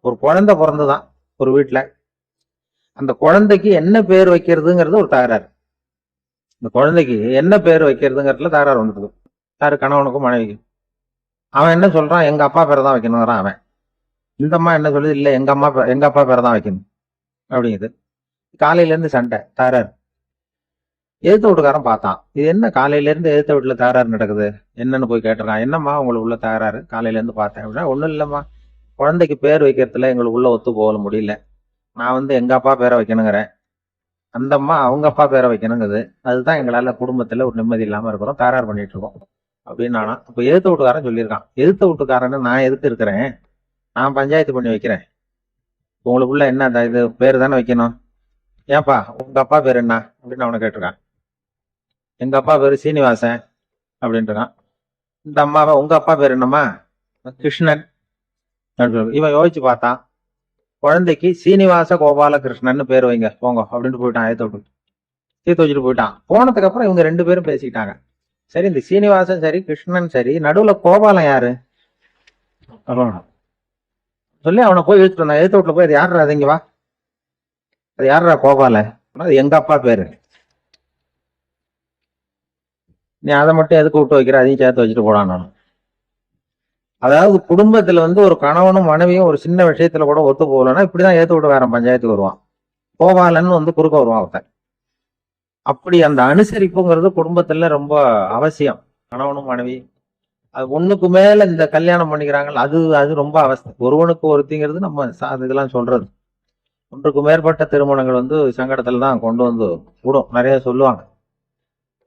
ஒரு குழந்தை பிறந்துதான் ஒரு வீட்டுல அந்த குழந்தைக்கு என்ன பேர் வைக்கிறதுங்கிறது ஒரு தகராறு. இந்த குழந்தைக்கு என்ன பேர் வைக்கிறதுங்கிறதுல தகராறு வந்துடுது. யாரு கணவனுக்கும் மனைவிக்கும். அவன் என்ன சொல்றான்? எங்க அப்பா பேரை தான் வைக்கணுங்கிறான் அவன். இந்த அம்மா என்ன சொல்லுது? இல்ல எங்க அம்மா எங்க அப்பா பேரை தான் வைக்கணும். அப்படிங்குது. காலையில இருந்து சண்டை தகராறு. எழுத்த வீட்டுக்காரன் பார்த்தான். இது என்ன? காலையில இருந்து வீட்டில் வீட்டுல தகராறு நடக்குது. என்னன்னு போய் கேட்டிருக்கான். என்னம்மா உங்களுக்கு உள்ள தகராறு? காலையில இருந்து பார்த்தேன். அப்படின்னா ஒண்ணும் இல்லம்மா. குழந்தைக்கு பேர் வைக்கிறதுல எங்களுக்கு உள்ள ஒத்து போக முடியல. நான் வந்து எங்கள் அப்பா பேரை வைக்கணுங்கிறேன். அந்த அம்மா அவங்க அப்பா பேரை வைக்கணுங்குது அதுதான் எங்களால் குடும்பத்தில் ஒரு நிம்மதி இல்லாமல் இருக்கிறோம் தகராறு பண்ணிட்டு இருக்கோம். அப்படின்னு நானா இப்ப வீட்டுக்காரன் சொல்லியிருக்கான். எழுத்து வீட்டுக்காரன்னு நான் எதுக்கு இருக்கிறேன்? நான் பஞ்சாயத்து பண்ணி வைக்கிறேன். உங்களுக்குள்ள என்ன அந்த இது பேர் தானே வைக்கணும்? ஏன்பா உங்கள் அப்பா பேர் என்ன? அப்படின்னு அவனை கேட்டிருக்கான். எங்கள் அப்பா பேர் சீனிவாசன் அப்படின்ட்டுருக்கான் இந்த அம்மாவை உங்கள் அப்பா பேர் என்னம்மா? கிருஷ்ணன். இவன் யோசிச்சு பார்த்தான் குழந்தைக்கு சீனிவாச கோபாலகிருஷ்ணன் பேர் வைங்க போங்க அப்படின்ட்டு போயிட்டான் ஏத்த விட்டு. தீர்த்து வச்சுட்டு போயிட்டான். போனதுக்கு அப்புறம் இவங்க ரெண்டு பேரும் பேசிக்கிட்டாங்க. சரி இந்த சீனிவாசன் சரி கிருஷ்ணன் சரி நடுவுல கோபாலம் யாரு? சொல்லி அவனை போய் இழுத்துட்டு வந்தான். எழுத்து வீட்டுல போய் அது யாரா அது இங்க வா. அது யாரா கோபால? அது எங்க அப்பா பேரு. நீ அதை மட்டும் எதுக்கு விட்டு வைக்கிற? அதையும் சேர்த்து வச்சுட்டு போடான்னு நான். அதாவது குடும்பத்துல வந்து ஒரு கணவனும் மனைவியும் ஒரு சின்ன விஷயத்துல கூட ஒத்து போகலன்னா இப்படிதான் ஏத்து விட்டு வேற பஞ்சாயத்துக்கு வருவான். கோபாலன்னு வந்து குறுக்க வருவான் அவன். அப்படி அந்த அனுசரிப்புங்கிறது குடும்பத்துல ரொம்ப அவசியம். கணவனும் மனைவி அது ஒண்ணுக்கு மேல இந்த கல்யாணம் பண்ணிக்கிறாங்கல்ல அது அது ரொம்ப அவசியம் ஒருவனுக்கு ஒருத்திங்கிறது நம்ம சா- இதெல்லாம் சொல்றது. ஒன்றுக்கு மேற்பட்ட திருமணங்கள் வந்து சங்கடத்துல தான் கொண்டு வந்து விடும். நிறைய சொல்லுவாங்க.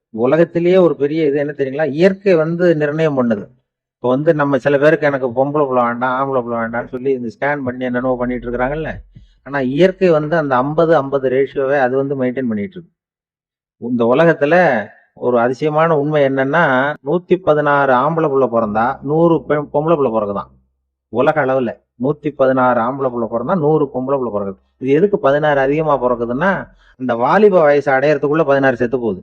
உலகத்திலேயே ஒரு பெரிய இது என்ன தெரியுங்களா? இயற்கை வந்து நிர்ணயம் பண்ணுது. இப்போ வந்து நம்ம சில பேருக்கு எனக்கு பொம்பளை புள்ள வேண்டாம் ஆம்பளை புள்ள வேண்டாம்னு சொல்லி இந்த ஸ்கேன் பண்ணி என்னென்னவோ பண்ணிட்டு இருக்கிறாங்கல்ல. ஆனால் இயற்கை வந்து அந்த ஐம்பது ஐம்பது ரேஷியோவை அது வந்து மெயின்டைன் பண்ணிட்டு இருக்கு. இந்த உலகத்துல ஒரு அதிசயமான உண்மை என்னன்னா நூத்தி பதினாறு ஆம்பளை புள்ள பிறந்தா நூறு பெண் பொம்பளை புள்ள பிறகுதான் உலக அளவுல நூத்தி பதினாறு ஆம்பளை புள்ள பிறந்தா நூறு பொம்பளை புள்ள பிறகுது இது எதுக்கு பதினாறு அதிகமா பிறக்குதுன்னா இந்த வாலிப வயசு அடையறதுக்குள்ள பதினாறு செத்து போகுது.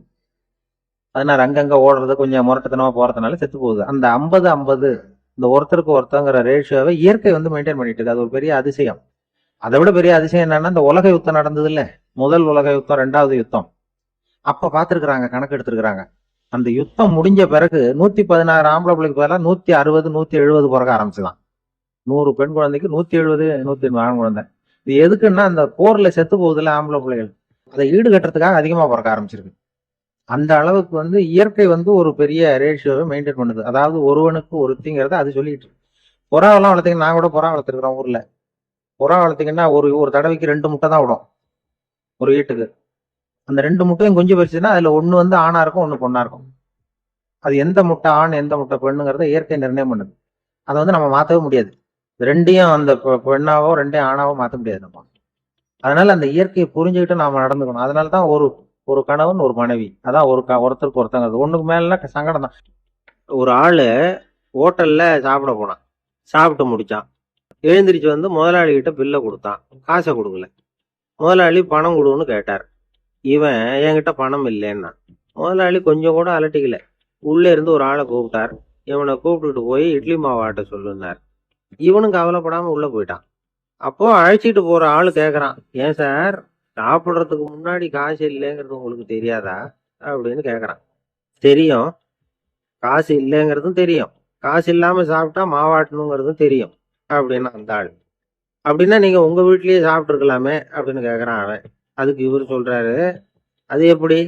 அதனால அங்கங்க ஓடுறது கொஞ்சம் முரட்டத்தனமாக போறதுனால செத்து போகுது. அந்த ஐம்பது ஐம்பது இந்த ஒருத்தருக்கு ஒருத்தங்கிற ரேஷியோவை இயற்கை வந்து மெயின்டைன் பண்ணிட்டு இருக்கு. அது ஒரு பெரிய அதிசயம். அதை விட பெரிய அதிசயம் என்னன்னா இந்த உலக யுத்தம் நடந்தது இல்ல. முதல் உலக யுத்தம் ரெண்டாவது யுத்தம். அப்ப பார்த்துருக்குறாங்க கணக்கு எடுத்திருக்கிறாங்க. அந்த யுத்தம் முடிஞ்ச பிறகு நூத்தி பதினாறு ஆம்பளை பிள்ளைக்கு பதிலாக நூத்தி அறுபது நூத்தி எழுபது பிறக்க ஆரம்பிச்சுதான். நூறு பெண் குழந்தைக்கு நூத்தி எழுபது நூத்தி ஆண் குழந்தை. இது எதுக்குன்னா அந்த போர்ல செத்து போகுதுல ஆம்பளை பிள்ளைகள். அதை ஈடுகட்டுறதுக்காக அதிகமா பிறக்க ஆரம்பிச்சிருக்கு. அந்த அளவுக்கு வந்து இயற்கை வந்து ஒரு பெரிய ரேஷியோவை மெயின்டைன் பண்ணுது. அதாவது ஒருவனுக்கு ஒருத்திங்கிறத அது சொல்லிட்டு புறாவெல்லாம் வளர்த்திங்க நான் கூட புறா வளர்த்துருக்குறோம் ஊரில். புறா வளர்த்தீங்கன்னா ஒரு ஒரு தடவைக்கு ரெண்டு முட்டை தான் விடும். ஒரு வீட்டுக்கு. அந்த ரெண்டு முட்டையும் குஞ்சு பறிச்சுன்னா அதில் ஒன்று வந்து ஆணாக இருக்கும் ஒன்று பொண்ணாக இருக்கும். அது எந்த முட்டை ஆண் எந்த முட்டை பெண்ணுங்கிறத இயற்கை நிர்ணயம் பண்ணுது. அதை வந்து நம்ம மாற்றவே முடியாது. ரெண்டையும் அந்த பெண்ணாவோ ரெண்டையும் ஆணாவோ மாற்ற முடியாது நம்ம. அதனால அந்த இயற்கையை புரிஞ்சுக்கிட்டு நாம நடந்துக்கணும். அதனால தான் ஒரு ஒரு கணவன் ஒரு மனைவி. அதான் ஒரு க- ஒருத்தருக்கு ஒருத்தங்க ஒண்ணுக்கு மேல சங்கடம் தான். ஒரு ஆள் ஹோட்டல்ல சாப்பிட போனான். சாப்பிட்டு முடிச்சான். எழுந்திரிச்சு வந்து முதலாளி கிட்ட பில்லை கொடுத்தான். காசை கொடுக்கல. முதலாளி பணம் கொடுன்னு கேட்டார். இவன் என்கிட்ட பணம் இல்லைன்னா. முதலாளி கொஞ்சம் கூட அலட்டிக்கல. உள்ளே இருந்து ஒரு ஆளை கூப்பிட்டார். இவனை கூப்பிட்டுட்டு போய் இட்லி மாவாட்ட சொல்லுனார் இவனும் கவலைப்படாமல் உள்ளே போயிட்டான். அப்போது அழைச்சிட்டு போகிற ஆள் கேட்குறான் ஏன் சார்? சாப்பிட்றதுக்கு முன்னாடி காசு இல்லைங்கிறது உங்களுக்கு தெரியாதா? அப்படின்னு கேட்குறான் தெரியும். காசு இல்லைங்கிறதும் தெரியும். காசு இல்லாமல் சாப்பிட்டா மாவாட்டணுங்கிறதும் தெரியும். அப்படின்னு அந்த ஆள். அப்படின்னா நீங்கள் உங்கள் வீட்லேயே சாப்பிட்ருக்கலாமே அப்படின்னு கேட்குறான் அவன். அதுக்கு இவர் சொல்கிறாரு அது எப்படி?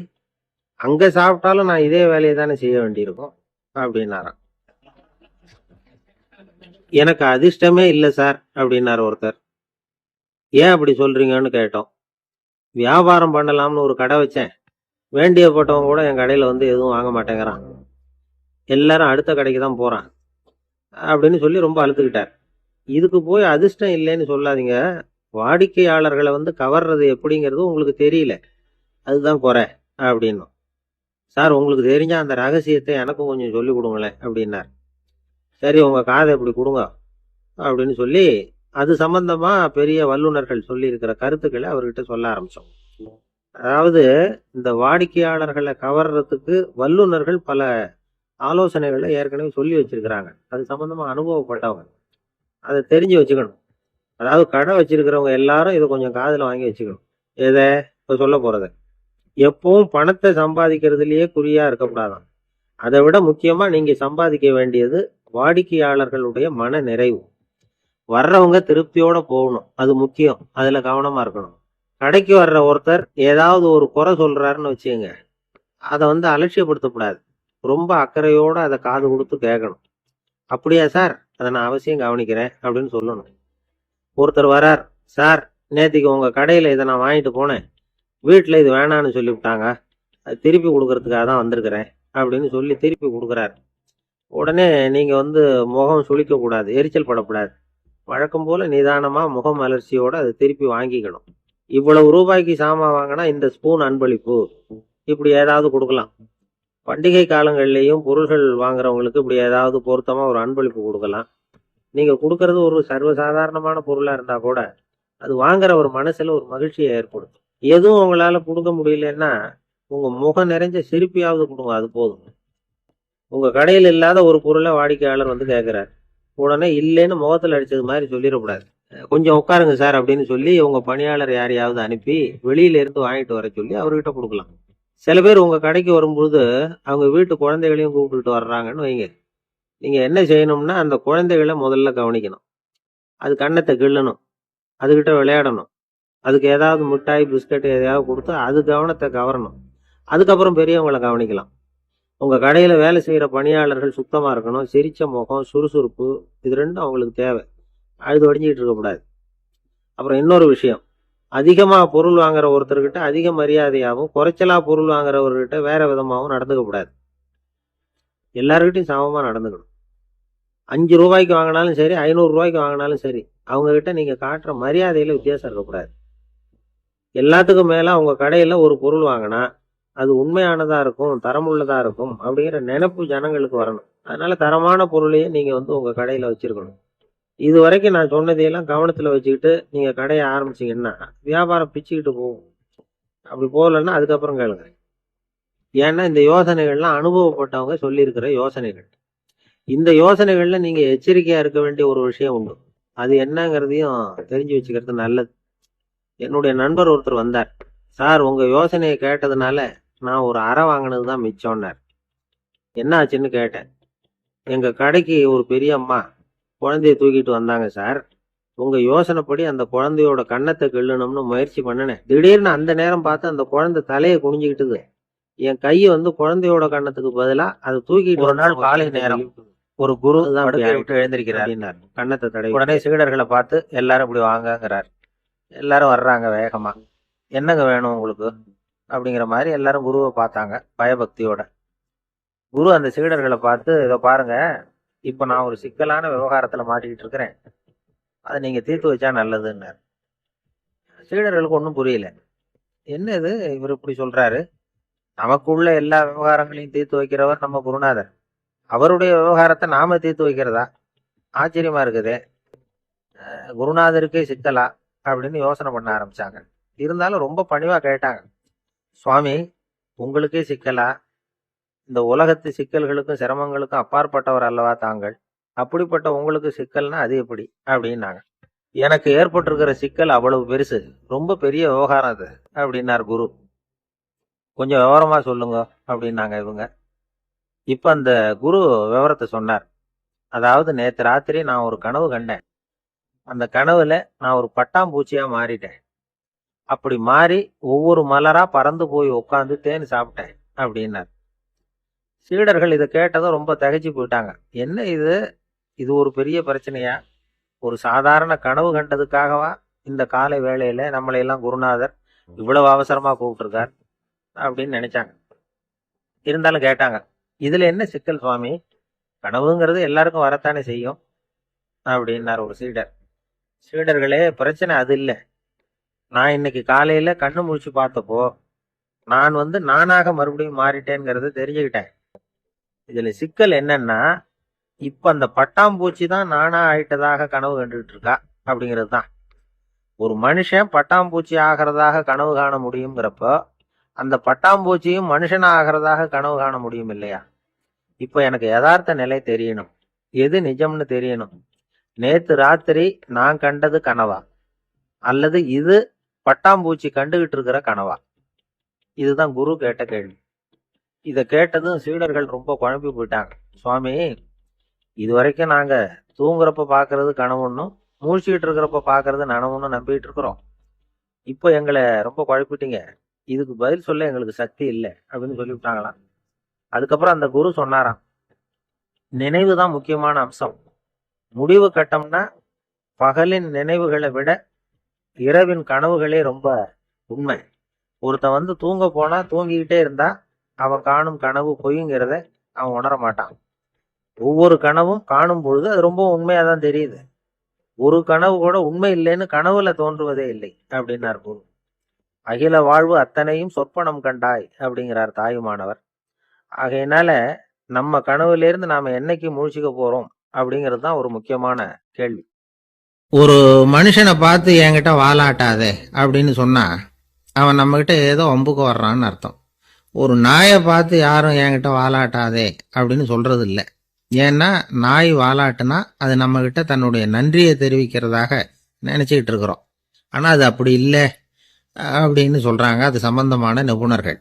அங்கே சாப்பிட்டாலும் நான் இதே வேலையை தானே செய்ய வேண்டியிருக்கும். அப்படின்னாரான் எனக்கு அதிர்ஷ்டமே இல்லை சார் அப்படின்னாரு ஒருத்தர். ஏன் அப்படி சொல்றீங்கன்னு கேட்டோம். வியாபாரம் பண்ணலாம்னு ஒரு கடை வச்சேன். வேண்டியப்பட்டவன் கூட என் கடையில் வந்து எதுவும் வாங்க மாட்டேங்கிறான். எல்லாரும் அடுத்த கடைக்கு தான் போகிறான் அப்படின்னு சொல்லி ரொம்ப அழுத்துக்கிட்டார் இதுக்கு போய் அதிர்ஷ்டம் இல்லைன்னு சொல்லாதீங்க. வாடிக்கையாளர்களை வந்து கவர்றது எப்படிங்கிறது உங்களுக்கு தெரியல. அதுதான் குறை அப்படின்னும். சார் உங்களுக்கு தெரிஞ்ச அந்த ரகசியத்தை எனக்கும் கொஞ்சம் சொல்லி கொடுங்களேன் அப்படின்னார். சரி உங்கள் காதை இப்படி கொடுங்க அப்படின்னு சொல்லி அது சம்பந்தமா பெரிய வல்லுநர்கள் சொல்லியிருக்கிற கருத்துக்களை அவர்கிட்ட சொல்ல ஆரம்பித்தோம் அதாவது இந்த வாடிக்கையாளர்களை கவர்றதுக்கு வல்லுநர்கள் பல ஆலோசனைகளை ஏற்கனவே சொல்லி வச்சிருக்கிறாங்க. அது சம்பந்தமா அனுபவப்பட்டவங்க. அதை தெரிஞ்சு வச்சுக்கணும். அதாவது கடை வச்சிருக்கிறவங்க எல்லாரும் இதை கொஞ்சம் காதில் வாங்கி வச்சுக்கணும். எதை? இப்போ சொல்ல போகிறத எப்பவும் பணத்தை சம்பாதிக்கிறதுலேயே குறியாக இருக்கக்கூடாதான். அதை விட முக்கியமாக நீங்கள் சம்பாதிக்க வேண்டியது வாடிக்கையாளர்களுடைய மன நிறைவு வர்றவங்க திருப்தியோட போகணும். அது முக்கியம். அதுல கவனமா இருக்கணும். கடைக்கு வர்ற ஒருத்தர் ஏதாவது ஒரு குறை சொல்றாருன்னு வச்சுங்க அதை வந்து அலட்சியப்படுத்தக்கூடாது. ரொம்ப அக்கறையோட அதை காது கொடுத்து கேட்கணும். அப்படியா சார்? அதை நான் அவசியம் கவனிக்கிறேன் அப்படின்னு சொல்லணும். ஒருத்தர் வரார் சார் நேத்திக்கு உங்க கடையில இதை நான் வாங்கிட்டு போனேன். வீட்டில் இது வேணான்னு சொல்லிவிட்டாங்க. அது திருப்பி கொடுக்கறதுக்காக தான் வந்திருக்கிறேன் அப்படின்னு சொல்லி திருப்பி கொடுக்குறாரு. உடனே நீங்கள் வந்து முகம் சுழிக்கக்கூடாது எரிச்சல் படக்கூடாது. வழக்கம் போல நிதானமா முகம் அலர்ச்சியோடு அதை திருப்பி வாங்கிக்கணும். இவ்வளவு ரூபாய்க்கு சாமான் வாங்கினா இந்த ஸ்பூன் அன்பளிப்பு. இப்படி ஏதாவது கொடுக்கலாம். பண்டிகை காலங்கள்லேயும் பொருள்கள் வாங்குறவங்களுக்கு இப்படி ஏதாவது பொருத்தமா ஒரு அன்பளிப்பு கொடுக்கலாம். நீங்க கொடுக்கறது ஒரு சர்வசாதாரணமான பொருளா இருந்தா கூட அது வாங்குற ஒரு மனசுல ஒரு மகிழ்ச்சியை ஏற்படுத்தும். எதுவும் உங்களால கொடுக்க முடியலன்னா உங்க முகம் நிறைஞ்ச சிரிப்பியாவது கொடுங்க அது போதும். உங்க கடையில் இல்லாத ஒரு பொருளை வாடிக்கையாளர் வந்து கேட்கிறார் உடனே இல்லைன்னு முகத்தில் அடித்தது மாதிரி சொல்லிடக்கூடாது. கொஞ்சம் உட்காருங்க சார் அப்படின்னு சொல்லி உங்கள் பணியாளர் யாரையாவது அனுப்பி வெளியில இருந்து வாங்கிட்டு வர சொல்லி அவர்கிட்ட கொடுக்கலாம். சில பேர் உங்கள் கடைக்கு வரும்போது அவங்க வீட்டு குழந்தைகளையும் கூப்பிட்டுட்டு வர்றாங்கன்னு வைங்க. நீங்கள் என்ன செய்யணும்னா அந்த குழந்தைகளை முதல்ல கவனிக்கணும். அது கண்ணத்தை கிள்ளணும். அதுக்கிட்ட விளையாடணும். அதுக்கு ஏதாவது மிட்டாய் பிஸ்கட் எதையாவது கொடுத்து அது கவனத்தை கவரணும். அதுக்கப்புறம் பெரியவங்களை கவனிக்கலாம். உங்கள் கடையில் வேலை செய்கிற பணியாளர்கள் சுத்தமாக இருக்கணும் சிரிச்ச முகம் சுறுசுறுப்பு இது ரெண்டும் அவங்களுக்கு தேவை. அழுது வடிஞ்சிட்டு இருக்கக்கூடாது அப்புறம் இன்னொரு விஷயம். அதிகமாக பொருள் வாங்குற ஒருத்தர்கிட்ட அதிக மரியாதையாகவும் குறைச்சலா பொருள் வாங்குறவர்கிட்ட வேற விதமாகவும் நடந்துக்கக்கூடாது எல்லாருக்கிட்டையும் சமமாக நடந்துக்கணும். அஞ்சு ரூபாய்க்கு வாங்கினாலும் சரி ஐநூறு ரூபாய்க்கு வாங்கினாலும் சரி அவங்கக்கிட்ட நீங்கள் காட்டுற மரியாதையில் வித்தியாசம் இருக்கக்கூடாது. எல்லாத்துக்கும் மேலே அவங்க கடையில் ஒரு பொருள் வாங்கினா அது உண்மையானதா இருக்கும் தரமுள்ளதா இருக்கும் அப்படிங்கிற நினைப்பு ஜனங்களுக்கு வரணும். அதனால தரமான பொருளையே நீங்க வந்து உங்க கடையில வச்சிருக்கணும். இது வரைக்கும் நான் சொன்னதையெல்லாம் கவனத்துல வச்சுக்கிட்டு நீங்க கடையை ஆரம்பிச்சீங்கன்னா வியாபாரம் பிச்சுக்கிட்டு போகும். அப்படி போகலன்னா அதுக்கப்புறம் கேளுங்க. ஏன்னா இந்த யோசனைகள்லாம் அனுபவப்பட்டவங்க சொல்லியிருக்கிற யோசனைகள். இந்த யோசனைகள்ல நீங்க எச்சரிக்கையா இருக்க வேண்டிய ஒரு விஷயம் உண்டு. அது என்னங்கிறதையும் தெரிஞ்சு வச்சுக்கிறது நல்லது. என்னுடைய நண்பர் ஒருத்தர் வந்தார். சார் உங்க யோசனையை கேட்டதுனால நான் ஒரு அறை வாங்கினது தான் மிச்சம்னார். என்ன ஆச்சுன்னு கேட்டேன். எங்க கடைக்கு ஒரு பெரிய அம்மா குழந்தைய தூக்கிட்டு வந்தாங்க சார். உங்க யோசனைப்படி அந்த குழந்தையோட கன்னத்தை கிள்ளணும்னு முயற்சி பண்ணினேன். திடீர்னு அந்த நேரம் பார்த்து அந்த குழந்தை தலையை குனிஞ்சுக்கிட்டுது என் கையை வந்து குழந்தையோட கன்னத்துக்கு பதிலா அதை தூக்கிட்டு ஒரு நாள் காலை நேரம் ஒரு குரு ஆயிட்டு விட்டு எழுந்திருக்கிறார். அப்படின்னார். கன்னத்தை தடவி உடனே சீடர்களை பார்த்து எல்லாரும் இப்படி வாங்கங்கிறார். எல்லாரும் வர்றாங்க வேகமா. என்னங்க வேணும் உங்களுக்கு? அப்படிங்கிற மாதிரி எல்லாரும் குருவை பார்த்தாங்க பயபக்தியோட. குரு அந்த சீடர்களை பார்த்து இதை பாருங்க இப்போ நான் ஒரு சிக்கலான விவகாரத்தில் மாட்டிக்கிட்டு இருக்கிறேன். அதை நீங்கள் தீர்த்து வச்சா நல்லதுன்னார். சீடர்களுக்கு ஒன்றும் புரியல. என்ன இது இவர் இப்படி சொல்கிறாரு நமக்குள்ள எல்லா விவகாரங்களையும் தீர்த்து வைக்கிறவர் நம்ம குருநாதர். அவருடைய விவகாரத்தை நாம தீர்த்து வைக்கிறதா? ஆச்சரியமா இருக்குது. குருநாதருக்கே சிக்கலா? அப்படின்னு யோசனை பண்ண ஆரம்பிச்சாங்க. இருந்தாலும் ரொம்ப பணிவா கேட்டாங்க. சுவாமி உங்களுக்கே சிக்கலா? இந்த உலகத்து சிக்கல்களுக்கும் சிரமங்களுக்கும் அப்பாற்பட்டவர் அல்லவா தாங்கள்? அப்படிப்பட்ட உங்களுக்கு சிக்கல்னா அது எப்படி? அப்படின்னாங்க. எனக்கு ஏற்பட்டிருக்கிற சிக்கல் அவ்வளவு பெருசு. ரொம்ப பெரிய விவகாரம் அது அப்படின்னார் குரு. கொஞ்சம் விவரமா சொல்லுங்க அப்படின்னாங்க இவங்க. இப்போ அந்த குரு விவரத்தை சொன்னார். அதாவது நேற்று ராத்திரி நான் ஒரு கனவு கண்டேன். அந்த கனவுல நான் ஒரு பட்டாம்பூச்சியா மாறிட்டேன். அப்படி மாறி ஒவ்வொரு மலரா பறந்து போய் உட்காந்து தேன் சாப்பிட்டேன் அப்படின்னார். சீடர்கள் இதை கேட்டதும் ரொம்ப தகைச்சு போயிட்டாங்க. என்ன இது? இது ஒரு பெரிய பிரச்சனையா? ஒரு சாதாரண கனவு கண்டதுக்காகவா இந்த காலை வேளையில நம்மளை எல்லாம் குருநாதர் இவ்வளவு அவசரமா கூப்பிட்டுருக்கார் அப்படின்னு நினைச்சாங்க. இருந்தாலும் கேட்டாங்க இதுல என்ன சிக்கல் சுவாமி? கனவுங்கிறது எல்லாருக்கும் வரத்தானே செய்யும்? அப்படின்னார் ஒரு சீடர். சீடர்களே பிரச்சனை அது இல்லை. நான் இன்னைக்கு காலையில கண்ணு முழிச்சு பார்த்தப்போ நான் வந்து நானாக மறுபடியும் மாறிட்டேங்கிறத தெரிஞ்சுக்கிட்டேன். இதுல சிக்கல் என்னன்னா இப்ப அந்த பட்டாம்பூச்சி தான் நானா ஆயிட்டதாக கனவு கண்டுகிட்டு இருக்கா? அப்படிங்கிறது தான். ஒரு மனுஷன் பட்டாம்பூச்சி ஆகிறதாக கனவு காண முடியுங்கிறப்போ அந்த பட்டாம்பூச்சியும் மனுஷன் ஆகிறதாக கனவு காண முடியும் இல்லையா? இப்போ எனக்கு யதார்த்த நிலை தெரியணும். எது நிஜம்னு தெரியணும். நேத்து ராத்திரி நான் கண்டது கனவா? அல்லது இது பட்டாம்பூச்சி கண்டுகிட்டு இருக்கிற கனவா? இதுதான் குரு கேட்ட கேள்வி. இதை கேட்டதும் சீடர்கள் ரொம்ப குழம்பி போயிட்டாங்க. சுவாமி இது வரைக்கும் நாங்கள் தூங்குறப்ப பார்க்கறது கனவுன்னும் மூழ்கிட்டு இருக்கிறப்ப பார்க்கறது நனவுன்னு நம்பிட்டு இருக்கிறோம் இப்போ எங்களை ரொம்ப குழப்பிட்டீங்க. இதுக்கு பதில் சொல்ல எங்களுக்கு சக்தி இல்லை அப்படின்னு சொல்லிவிட்டாங்களாம் அதுக்கப்புறம் அந்த குரு சொன்னாராம். நினைவு தான் முக்கியமான அம்சம். முடிவு கட்டம்னா பகலின் நினைவுகளை விட இரவின் கனவுகளே ரொம்ப உண்மை. ஒருத்தன் வந்து தூங்க போனா தூங்கிக்கிட்டே இருந்தா அவன் காணும் கனவு பொய்ங்கிறத அவன் உணர மாட்டான். ஒவ்வொரு கனவும் காணும் பொழுது அது ரொம்ப உண்மையா தான் தெரியுது. ஒரு கனவு கூட உண்மை இல்லைன்னு கனவுல தோன்றுவதே இல்லை அப்படின்னார் குரு. அகில வாழ்வு அத்தனையும் சொற்பனம் கண்டாய் அப்படிங்கிறார் தாயுமானவர். ஆகையினால நம்ம கனவுலேருந்து நாம் நாம என்னைக்கு முழிச்சுக்க போறோம் அப்படிங்கிறது தான் ஒரு முக்கியமான கேள்வி. ஒரு மனுஷனை பார்த்து என்கிட்ட வாலாட்டாதே அப்படின்னு சொன்னா அவன் நம்மகிட்ட ஏதோ ஒம்புக்கு வர்றான்னு அர்த்தம். ஒரு நாயை பார்த்து யாரும் என்கிட்ட வாலாட்டாதே அப்படின்னு சொல்றது இல்லை ஏன்னா நாய் வாலாட்டுனா அது நம்மகிட்ட தன்னுடைய நன்றியை தெரிவிக்கிறதாக நினச்சிக்கிட்டு இருக்கிறோம். ஆனால் அது அப்படி இல்லை அப்படின்னு சொல்கிறாங்க அது சம்பந்தமான நிபுணர்கள்.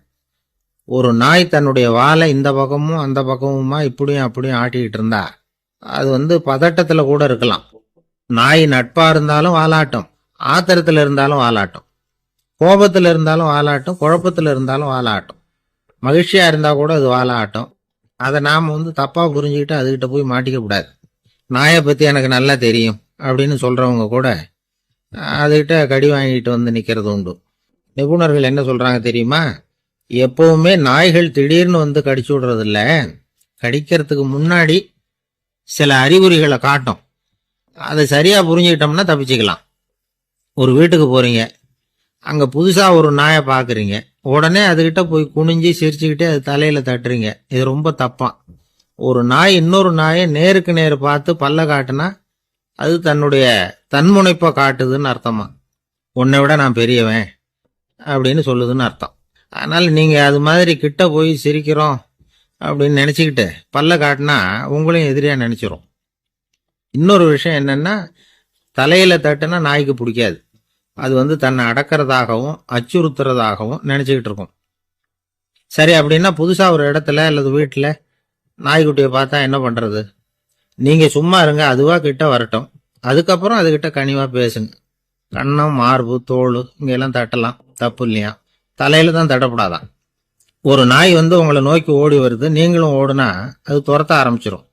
ஒரு நாய் தன்னுடைய வாலை இந்த பக்கமும் அந்த பக்கமுமா இப்படியும் அப்படியும் ஆட்டிக்கிட்டு இருந்தா அது வந்து பதட்டத்தில் கூட இருக்கலாம். நாய் நட்பா இருந்தாலும் வாலாட்டும் ஆத்திரத்தில் இருந்தாலும் வாலாட்டும் கோபத்தில் இருந்தாலும் வாலாட்டும் குழப்பத்தில் இருந்தாலும் வாலாட்டும் மகிழ்ச்சியா இருந்தா கூட அது வாலாட்டும் அதை நாம் வந்து தப்பா புரிஞ்சுக்கிட்டு அதுகிட்ட போய் மாட்டிக்க கூடாது. நாயை பத்தி எனக்கு நல்லா தெரியும் அப்படின்னு சொல்றவங்க கூட அதுகிட்ட கடி வாங்கிட்டு வந்து நிற்கிறது உண்டு. நிபுணர்கள் என்ன சொல்றாங்க தெரியுமா? எப்பவுமே நாய்கள் திடீர்னு வந்து கடிச்சு விடுறதில்ல. கடிக்கிறதுக்கு முன்னாடி சில அறிகுறிகளை காட்டும். அதை சரியாக புரிஞ்சுக்கிட்டோம்னா தப்பிச்சுக்கலாம். ஒரு வீட்டுக்கு போகிறீங்க அங்கே புதுசாக ஒரு நாயை பார்க்குறீங்க உடனே அதுக்கிட்ட போய் குனிஞ்சு சிரிச்சுக்கிட்டே அது தலையில் தட்டுறீங்க. இது ரொம்ப தப்பான் ஒரு நாய் இன்னொரு நாயை நேருக்கு நேர் பார்த்து பல்ல காட்டுனா அது தன்னுடைய தன்முனைப்பை காட்டுதுன்னு அர்த்தமா? உன்னை விட நான் பெரியவன் அப்படின்னு சொல்லுதுன்னு அர்த்தம். அதனால் நீங்கள் அது மாதிரி கிட்ட போய் சிரிக்கிறோம் அப்படின்னு நினச்சிக்கிட்டு பல்ல காட்டினா உங்களையும் எதிரியாக நினச்சிரும். இன்னொரு விஷயம் என்னென்னா தலையில் தட்டுனா நாய்க்கு பிடிக்காது. அது வந்து தன்னை அடக்கிறதாகவும் அச்சுறுத்துறதாகவும் நினச்சிக்கிட்டு இருக்கும். சரி அப்படின்னா புதுசாக ஒரு இடத்துல அல்லது வீட்டில் நாய்க்குட்டியை பார்த்தா என்ன பண்ணுறது நீங்கள் சும்மா இருங்க அதுவாக கிட்ட வரட்டும். அதுக்கப்புறம் அதுக்கிட்ட கனிவாக பேசுங்க. கண்ணம் மார்பு தோல் இங்கெல்லாம் தட்டலாம். தப்பு இல்லையா? தலையில் தான் தட்டப்படாதான். ஒரு நாய் வந்து உங்களை நோக்கி ஓடி வருது நீங்களும் ஓடுனா அது துரத்த ஆரம்பிச்சிடும்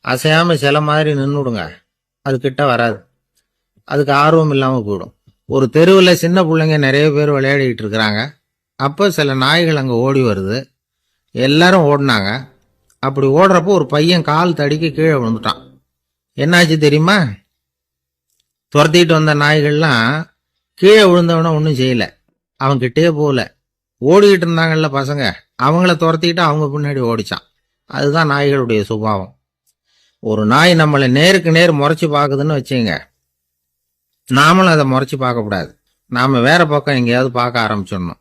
அசையாமல் சில மாதிரி நின்றுடுங்க அது கிட்ட வராது. அதுக்கு ஆர்வம் இல்லாமல் போயிடும். ஒரு தெருவில் சின்ன பிள்ளைங்க நிறைய பேர் விளையாடிக்கிட்டு இருக்கிறாங்க. அப்போ சில நாய்கள் அங்கே ஓடி வருது. எல்லாரும் ஓடினாங்க. அப்படி ஓடுறப்போ ஒரு பையன் கால் தடிக்க கீழே விழுந்துட்டான். என்னாச்சு தெரியுமா? துரத்திட்டு வந்த நாய்கள்லாம் கீழே விழுந்தவன ஒன்றும் செய்யலை. அவன் கிட்டே போகல. ஓடிக்கிட்டு இருந்தாங்கல்ல பசங்க. அவங்கள துரத்திக்கிட்டு அவங்க பின்னாடி ஓடிச்சான். அதுதான் நாய்களுடைய சுபாவம். ஒரு நாய் நம்மளை நேருக்கு நேர் முறைச்சி பார்க்குதுன்னு வச்சுங்க. நாமளும் அதை முறைச்சி பார்க்கக்கூடாது நாம் வேற பக்கம் எங்கேயாவது பார்க்க ஆரம்பிச்சிடணும்.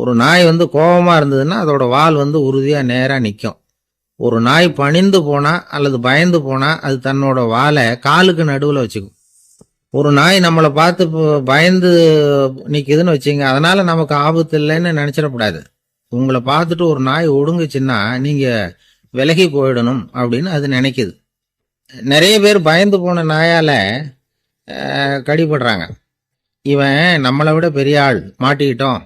ஒரு நாய் வந்து கோபமாக இருந்ததுன்னா அதோட வால் வந்து உறுதியாக நேராக நிற்கும் ஒரு நாய் பணிந்து போனால் அல்லது பயந்து போனால் அது தன்னோட வாலை காலுக்கு நடுவில் வச்சுக்கும். ஒரு நாய் நம்மளை பார்த்து பயந்து நிற்குதுன்னு வச்சுங்க அதனால் நமக்கு ஆபத்து இல்லைன்னு நினச்சிடக்கூடாது. உங்களை பார்த்துட்டு ஒரு நாய் ஒடுங்குச்சுன்னா நீங்கள் விலகி போயிடணும் அப்படின்னு அது நினைக்குது. நிறைய பேர் பயந்து போன நாயால் கடிபடுறாங்க. இவன் நம்மளை விட பெரிய ஆள் மாட்டிக்கிட்டோம்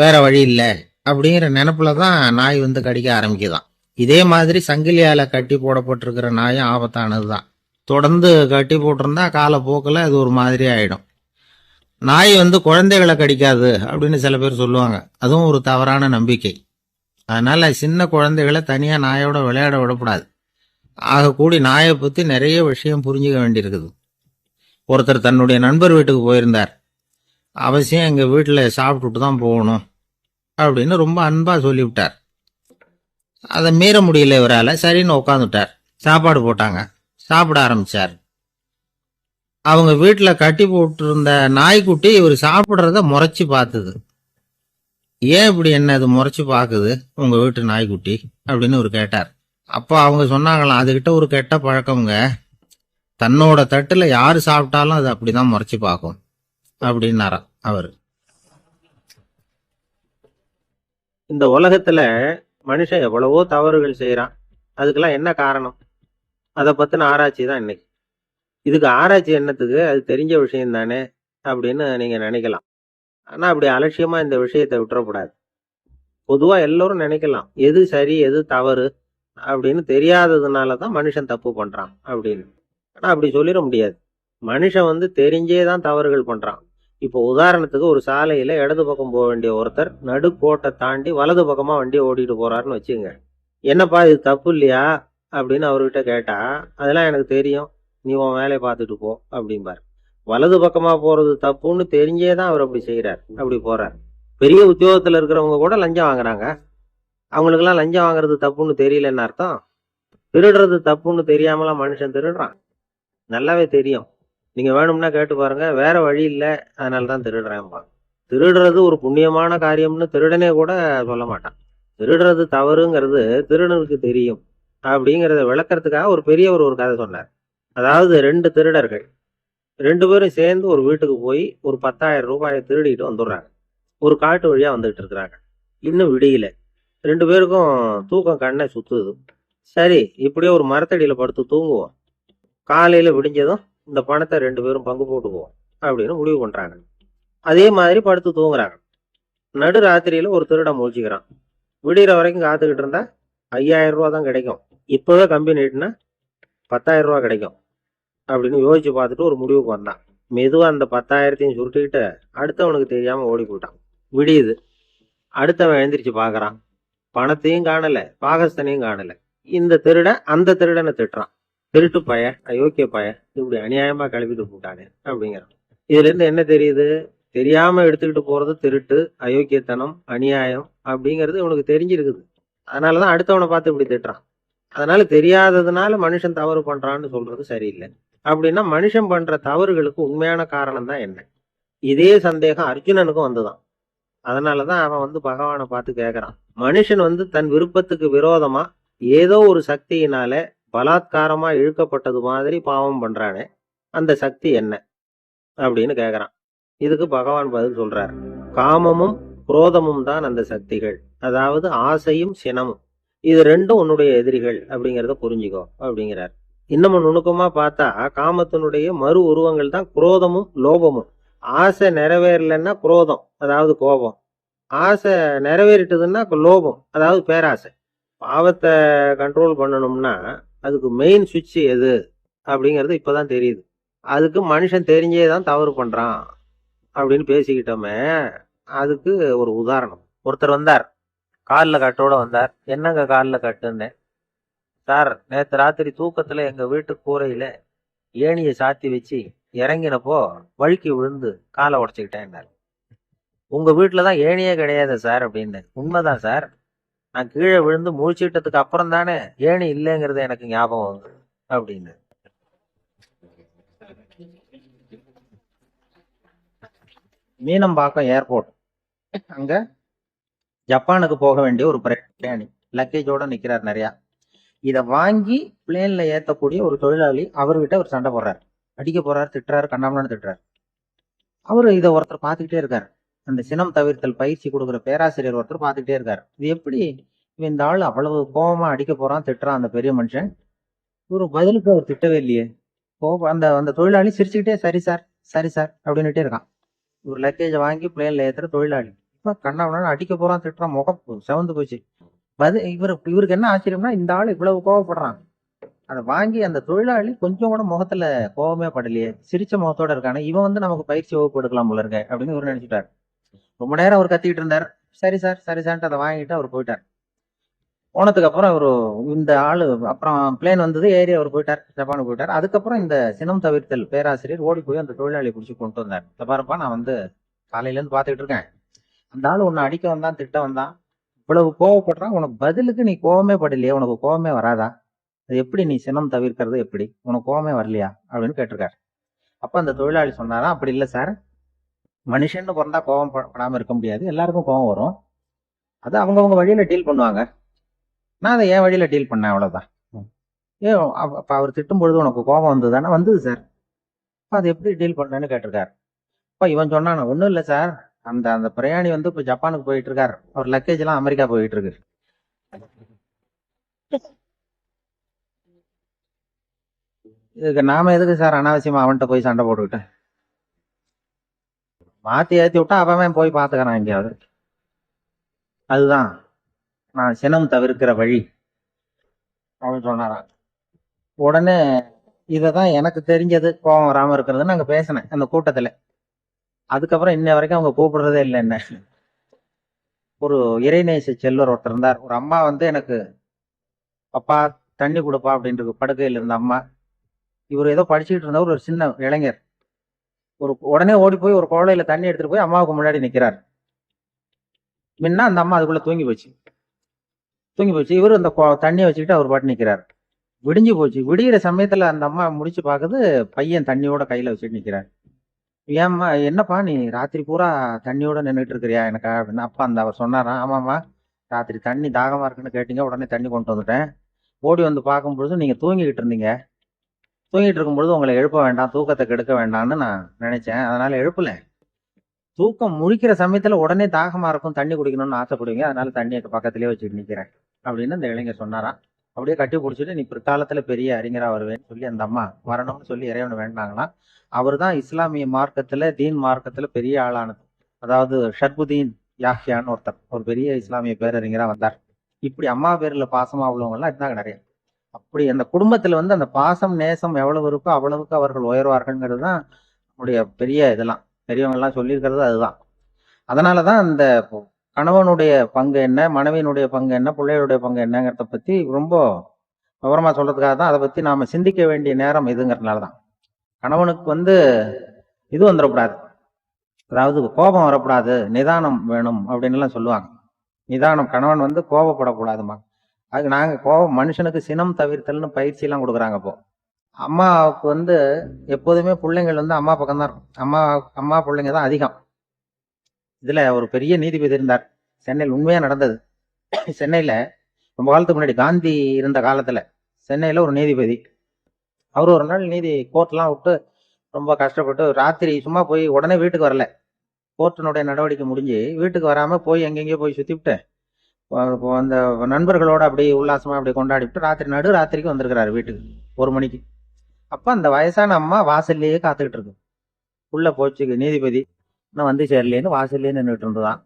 வேற வழி இல்லை அப்படிங்கிற நினப்பில் தான் நாய் வந்து கடிக்க ஆரம்பிக்குதான். இதே மாதிரி சங்கிலியால் கட்டி போடப்பட்டிருக்கிற நாயும் ஆபத்தானது தான் தொடர்ந்து கட்டி போட்டிருந்தா காலப்போக்கில் அது ஒரு மாதிரி ஆகிடும் நாய் வந்து குழந்தைகளை கடிக்காது அப்படின்னு சில பேர் சொல்லுவாங்க. அதுவும் ஒரு தவறான நம்பிக்கை. அதனால் சின்ன குழந்தைகளை தனியாக நாயோட விளையாட விடக்கூடாது. ஆக கூடி நாயை பற்றி நிறைய விஷயம் புரிஞ்சுக்க வேண்டியிருக்குது. ஒருத்தர் தன்னுடைய நண்பர் வீட்டுக்கு போயிருந்தார். அவசியம் எங்கள் வீட்டில் சாப்பிட்டுட்டு தான் போகணும் அப்படின்னு ரொம்ப அன்பாக சொல்லிவிட்டார். அதை மீற முடியல இவரால். சரின்னு உட்காந்துட்டார் சாப்பாடு போட்டாங்க. சாப்பிட ஆரம்பிச்சார். அவங்க வீட்டில் கட்டி போட்டிருந்த நாய்க்குட்டி இவர் சாப்பிட்றத முறைச்சி பார்த்தது. ஏன் இப்படி என்ன அது முறைச்சு பார்க்குது உங்க வீட்டு நாய்க்குட்டி அப்படின்னு ஒரு கேட்டார். அப்போ அவங்க சொன்னாங்களாம் அதுகிட்ட ஒரு கெட்ட பழக்கம்ங்க. தன்னோட தட்டுல யாரு சாப்பிட்டாலும் அது அப்படிதான் முறைச்சு பார்க்கும் அப்படின்னாராம் அவர். இந்த உலகத்துல மனுஷன் எவ்வளவோ தவறுகள் செய்யறான் அதுக்கெல்லாம் என்ன காரணம்? அதை பத்தின ஆராய்ச்சி தான் இன்னைக்கு. இதுக்கு ஆராய்ச்சி என்னத்துக்கு? அது தெரிஞ்ச விஷயம் தானே அப்படின்னு நீங்க நினைக்கலாம். ஆனால் அப்படி அலட்சியமாக இந்த விஷயத்தை விட்டுறக்கூடாது. பொதுவாக எல்லோரும் நினைக்கலாம் எது சரி எது தவறு அப்படின்னு தெரியாததுனால தான் மனுஷன் தப்பு பண்ணுறான் அப்படின்னு. ஆனால் அப்படி சொல்லிட முடியாது. மனுஷன் வந்து தெரிஞ்சே தான் தவறுகள் பண்ணுறான் இப்போ உதாரணத்துக்கு ஒரு சாலையில் இடது பக்கம் போக வேண்டிய ஒருத்தர் நடுக்கோட்டை தாண்டி வலது பக்கமாக வண்டியை ஓட்டிகிட்டு போகிறாருன்னு வச்சுங்க என்னப்பா இது தப்பு இல்லையா? அப்படின்னு அவர்கிட்ட கேட்டால் அதெல்லாம் எனக்கு தெரியும். நீ உன் வேலையை பார்த்துட்டு போ அப்படிம்பார். வலது பக்கமா போறது தப்புன்னு தெரிஞ்சே தான் அவர் அப்படி செய்யறார் அப்படி போறார். பெரிய உத்தியோகத்துல இருக்கிறவங்க கூட லஞ்சம் வாங்குறாங்க. அவங்களுக்கெல்லாம் லஞ்சம் வாங்குறது தப்புன்னு தெரியலன்னு அர்த்தம். திருடுறது தப்புன்னு தெரியாமலாம் மனுஷன் திருடுறான். நல்லாவே தெரியும். நீங்க வேணும்னா கேட்டு பாருங்க. வேற வழி இல்லை. அதனால தான் திருடுறேன்பா திருடுறது ஒரு புண்ணியமான காரியம்னு திருடனே கூட சொல்ல மாட்டான். திருடுறது தவறுங்கிறது திருடனுக்கு தெரியும். அப்படிங்கிறத விளக்கறதுக்காக ஒரு பெரியவர் ஒரு கதை சொன்னார். அதாவது ரெண்டு திருடர்கள். ரெண்டு பேரும் சேர்ந்து ஒரு வீட்டுக்கு போய் ஒரு பத்தாயிரம் ரூபாயை திருடிட்டு வந்துடுறாங்க. ஒரு காட்டு வழியாக வந்துகிட்டு இருக்கிறாங்க. இன்னும் விடியல. ரெண்டு பேருக்கும் தூக்கம் கண்ணை சுற்றுது சரி இப்படியே ஒரு மரத்தடியில் படுத்து தூங்குவோம். காலையில் விடிஞ்சதும் இந்த பணத்தை ரெண்டு பேரும் பங்கு போட்டுக்குவோம் அப்படின்னு முடிவு பண்ணுறாங்க அதே மாதிரி படுத்து தூங்குறாங்க. நடு ராத்திரியில் ஒரு திருடம் முழிச்சுக்கிறான். விடிகிற வரைக்கும் காத்துக்கிட்டு இருந்தா ஐயாயிரம் ரூபா தான் கிடைக்கும். இப்போவே கம்பெனி நீட்டினா பத்தாயிரம் ரூபா கிடைக்கும். அப்படின்னு யோசிச்சு பார்த்துட்டு ஒரு முடிவுக்கு வந்தான். மெதுவாக அந்த பத்தாயிரத்தையும் சுருட்டிக்கிட்டு அடுத்தவனுக்கு தெரியாம ஓடி போயிட்டான் விடியுது. அடுத்தவன் எழுந்திரிச்சு பார்க்குறான். பணத்தையும் காணலை பாகஸ்தனையும் காணலை. இந்த திருடன் அந்த திருடனை திட்டுறான். திருட்டு பய அயோக்கிய பய இப்படி அநியாயமா கிளப்பிட்டு போட்டானே அப்படிங்கிறான். இதுல இருந்து என்ன தெரியுது? தெரியாம எடுத்துக்கிட்டு போறது திருட்டு அயோக்கியத்தனம் அநியாயம் அப்படிங்கிறது இவனுக்கு தெரிஞ்சிருக்குது. அதனாலதான் அடுத்தவனை பார்த்து இப்படி திட்டுறான். அதனால தெரியாததுனால மனுஷன் தவறு பண்றான்னு சொல்றது சரியில்லை. அப்படின்னா மனுஷன் பண்ற தவறுகளுக்கு உண்மையான காரணம் தான் என்ன? இதே சந்தேகம் அர்ஜுனனுக்கும் வந்துதான். அதனாலதான் அவன் வந்து பகவானை பார்த்து கேட்கறான் மனுஷன் வந்து தன் விருப்பத்துக்கு விரோதமா ஏதோ ஒரு சக்தியினால பலாத்காரமா இழுக்கப்பட்டது மாதிரி பாவம் பண்றானே அந்த சக்தி என்ன? அப்படின்னு கேக்குறான். இதுக்கு பகவான் பதில் சொல்றார். காமமும் குரோதமும் தான் அந்த சக்திகள். அதாவது ஆசையும் சினமும். இது ரெண்டும் உன்னுடைய எதிரிகள் அப்படிங்கிறத புரிஞ்சுக்கோ அப்படிங்கிறார். இன்னமும் நுணுக்கமா பார்த்தா காமத்தினுடைய மறு உருவங்கள் தான் குரோதமும் லோபமும். ஆசை நிறைவேறலைன்னா குரோதம் அதாவது கோபம். ஆசை நிறைவேறிட்டதுன்னா லோபம் அதாவது பேராசை. பாவத்தை கண்ட்ரோல் பண்ணணும்னா அதுக்கு மெயின் சுவிட்ச் எது? அப்படிங்கிறது இப்போதான் தெரியுது. அதுக்கு மனுஷன் தெரிஞ்சே தான் தவறு பண்ணுறான் அப்படின்னு பேசிக்கிட்டோமே அதுக்கு ஒரு உதாரணம். ஒருத்தர் வந்தார் காலில் கட்டோட வந்தார். என்னங்க காலில் கட்டுன்னு? சார் நேற்று ராத்திரி தூக்கத்துல எங்க வீட்டு கூரையில ஏணியை சாத்தி வச்சு இறங்கினப்போ வழுக்கி விழுந்து காலை உடச்சிக்கிட்டேன் உங்க வீட்டில் தான் ஏணியே கிடையாது சார் அப்படின்னு. உண்மைதான் சார். நான் கீழே விழுந்து முழிச்சிட்டதுக்கு அப்புறம் தானே ஏணி இல்லைங்கிறது எனக்கு ஞாபகம் வந்து அப்படின்னு. மீனம்பாக்கம் ஏர்போர்ட். அங்க ஜப்பானுக்கு போக வேண்டிய ஒரு பிரயாணி லக்கேஜோட நிக்கிறார் நிறையா. இதை வாங்கி பிளேன்ல ஏற்றக்கூடிய ஒரு தொழிலாளி அவர்கிட்ட ஒரு சண்டை போடுறாரு. அடிக்க போறாரு திட்டுறாரு கண்ணாமலான்னு திட்டுறாரு. அவர் இதை ஒருத்தர் பார்த்துக்கிட்டே இருக்காரு. அந்த சினம் தவிர்த்தல் பயிற்சி கொடுக்குற பேராசிரியர் ஒருத்தர் பார்த்துக்கிட்டே இருக்காரு. இது எப்படி? இவன் இந்த ஆள் அவ்வளவு கோபமா அடிக்க போறான் திட்டுறான் அந்த பெரிய மனுஷன். ஒரு பதிலுக்கு அவர் திட்டவே இல்லையே. கோபம் அந்த அந்த தொழிலாளி சிரிச்சுக்கிட்டே சரி சார் சரி சார் அப்படின்னுட்டே இருக்கான். ஒரு லக்கேஜை வாங்கி பிளேன்ல ஏத்துற தொழிலாளி. இப்போ கண்ணாமலான்னு அடிக்க போறான் திட்டுறான் முகம் செவந்து போச்சு. பதில் இவர் இவருக்கு என்ன ஆச்சரியம்னா இந்த ஆள் இவ்வளவு கோவப்படுறான் அதை வாங்கி அந்த தொழிலாளி கொஞ்சம் கூட முகத்துல கோவமே படலையே. சிரிச்ச முகத்தோட இருக்கானே. இவன் வந்து நமக்கு பயிற்சி வகுப்பு எடுக்கலாம் போல இருக்க அப்படின்னு இவர் நினைச்சிட்டார். ரொம்ப நேரம் அவர் கத்திக்கிட்டு இருந்தார். சரி சார் சரி சார்ன்ட்டு அதை வாங்கிட்டு அவர் போயிட்டார். போனதுக்கு அப்புறம் அவர் இந்த ஆளு அப்புறம் பிளேன் வந்தது ஏறி அவர் போயிட்டார். ஜப்பானுக்கு போயிட்டார். அதுக்கப்புறம் இந்த சினம் தவிர்த்தல் பேராசிரியர் ஓடி போய் அந்த தொழிலாளியை பிடிச்சி கொண்டு வந்தார். இந்த பாருப்பா நான் வந்து காலையில இருந்து பாத்துக்கிட்டு இருக்கேன். அந்த ஆள் உன்னை அடிக்க வந்தான் திட்ட வந்தான். இவ்வளவு கோவப்படுறான் உனக்கு பதிலுக்கு நீ கோவமே படலையே உனக்கு கோவமே வராதா? அது எப்படி நீ சினம் தவிர்க்கிறது எப்படி? உனக்கு கோவமே வரலையா? அப்படின்னு கேட்டிருக்காரு. அப்ப அந்த தொழிலாளி சொன்னாரா அப்படி இல்லை சார் மனுஷன்னு பிறந்தா கோவம் படாமல் படாம இருக்க முடியாது. எல்லாருக்கும் கோவம் வரும். அது அவங்கவுங்க வழியில டீல் பண்ணுவாங்க. நான் அதை என் வழியில டீல் பண்ணேன் அவ்வளவுதான். ம். ஏ அப்ப அவர் திட்டும் பொழுது உனக்கு கோபம் வந்ததுதானே வந்தது சார் அப்போ அது எப்படி டீல் பண்ணேன்னு கேட்டிருக்காரு. அப்போ இவன் சொன்னான் ஒன்றும் இல்லை சார் அந்த அந்த பிரயாணி வந்து இப்போ ஜப்பானுக்கு போயிட்டு இருக்காரு அவர் லக்கேஜ் எல்லாம் அமெரிக்கா போயிட்டு இருக்கு இதுக்கு நாம எதுக்கு சார் அனாவசியமா அவன்கிட்ட போய் சண்டை போட்டுக்கிட்டேன் மாத்தி ஏத்தி விட்டா அவன் போய் பாத்துக்கிறான் எங்கேயாவது. அதுதான். நான் சினம் தவிர்க்கிற வழி. அப்படின்னு சொன்னாராம் உடனே இதை தான் எனக்கு தெரிஞ்சது. கோபம் வராம இருக்கிறதுன்னு அங்க பேசினேன். அந்த கூட்டத்துல. அதுக்கப்புறம் இன்ன வரைக்கும் அவங்க கூப்பிடுறதே இல்லை என்ன. ஒரு இறைநேச செல்வர் ஒருத்தர் இருந்தார். ஒரு அம்மா வந்து எனக்கு அப்பா தண்ணி கொடுப்பா அப்படின்ட்டு படுக்கையில் இருந்த அம்மா இவர் ஏதோ படிச்சுக்கிட்டு இருந்தவர் ஒரு சின்ன இளைஞர். ஒரு உடனே ஓடி போய் ஒரு குழந்தையில தண்ணி எடுத்துட்டு போய் அம்மாவுக்கு முன்னாடி நிற்கிறார் முன்ன அந்த அம்மா அதுக்குள்ள தூங்கி போச்சு. தூங்கி போச்சு. இவர் அந்த கொ- தண்ணியை வச்சுக்கிட்டு அவர் பாட்டு நிற்கிறார் விடிஞ்சு போச்சு. விடிகிற சமயத்துல அந்த அம்மா முடிச்சு பார்க்குது பையன் தண்ணியோட கையில வச்சுட்டு நிற்கிறார் ஏம்மா என்னப்பா நீ ராத்திரி பூரா தண்ணியோட நின்றுட்டு இருக்கிறியா எனக்கு? அப்படின்னு அப்பா அந்த அவர் சொன்னாராம் ஆமாம்மா ராத்திரி தண்ணி தாகமாக இருக்குன்னு கேட்டீங்க உடனே தண்ணி கொண்டு வந்துட்டேன். ஓடி வந்து பார்க்கும்பொழுது நீங்கள் தூங்கிக்கிட்டு இருந்தீங்க. தூங்கிட்டு இருக்கும்பொழுது உங்களை எழுப்ப வேண்டாம் தூக்கத்தை கெடுக்க வேண்டாம்னு நான் நினைச்சேன். அதனால் எழுப்பல. தூக்கம் முழிக்கிற சமயத்தில் உடனே தாகமாக இருக்கும் தண்ணி குடிக்கணும்னு ஆசைப்படுவீங்க அதனால் தண்ணியை பக்கத்துலேயே வச்சுட்டு நிற்கிறேன் அப்படின்னு அந்த இளைஞர் சொன்னாராம் அப்படியே கட்டி பிடிச்சிட்டு நீ பிற்காலத்துல பெரிய அறிஞரா வருவேன்னு சொல்லி அந்த அம்மா வரணும்னு சொல்லி இறைவன் வேண்டாங்களாம். அவர் தான் இஸ்லாமிய மார்க்கத்துல தீன் மார்க்கத்துல பெரிய ஆளானது. அதாவது ஷர்புதீன் யாஹியான்னு ஒருத்தர் ஒரு பெரிய இஸ்லாமிய பேரறிஞரா வந்தார். இப்படி அம்மா பேர்ல பாசமா உள்ளவங்கலாம் இருந்தாங்க நிறைய. அப்படி அந்த குடும்பத்துல வந்து அந்த பாசம் நேசம் எவ்வளவு இருக்கோ அவ்வளவுக்கு அவர்கள் உயர்வார்கள்ங்கிறது தான் நம்முடைய பெரிய இதெல்லாம். பெரியவங்கள்லாம் சொல்லியிருக்கிறது அதுதான். அதனாலதான் அந்த கணவனுடைய பங்கு என்ன மனைவியினுடைய பங்கு என்ன பிள்ளைகளுடைய பங்கு என்னங்கிறத பத்தி ரொம்ப விவரமா சொல்றதுக்காக தான் அதை பத்தி நாம சிந்திக்க வேண்டிய நேரம் இதுங்கிறதுனால தான். கணவனுக்கு வந்து இது வந்துடக்கூடாது. அதாவது கோபம் வரக்கூடாது நிதானம் வேணும் அப்படின்லாம் சொல்லுவாங்க. நிதானம் கணவன் வந்து கோபப்படக்கூடாதுமா அதுக்கு நாங்கள் கோபம் மனுஷனுக்கு சினம் தவிர்த்தல்னு பயிற்சியெல்லாம் கொடுக்குறாங்க இப்போ. அம்மாவுக்கு வந்து எப்போதுமே பிள்ளைங்கள் வந்து அம்மா பக்கம் தான் இருக்கும். அம்மா அம்மா பிள்ளைங்க தான் அதிகம். இதில் ஒரு பெரிய நீதிபதி இருந்தார். சென்னையில் உண்மையாக நடந்தது. சென்னையில் ரொம்ப காலத்துக்கு முன்னாடி காந்தி இருந்த காலத்தில் சென்னையில் ஒரு நீதிபதி. அவர் ஒரு நாள் நீதி கோர்ட்லாம் விட்டு ரொம்ப கஷ்டப்பட்டு ராத்திரி சும்மா போய் உடனே வீட்டுக்கு வரல. கோர்ட்டினுடைய நடவடிக்கை முடிஞ்சு வீட்டுக்கு வராமல் போய் எங்கெங்கேயோ போய் சுற்றிவிட்டேன் இப்போ அந்த நண்பர்களோட அப்படியே உல்லாசமாக அப்படி கொண்டாடிவிட்டு ராத்திரி நடு ராத்திரிக்கு வந்திருக்கிறாரு வீட்டுக்கு ஒரு மணிக்கு. அப்போ அந்த வயசான அம்மா வாசல்லையே காத்துக்கிட்டு இருக்கு. உள்ளே போச்சு நீதிபதி. இன்னும் வந்து சேரலேன்னு வாசல்லே நின்றுட்டு இருந்ததான்.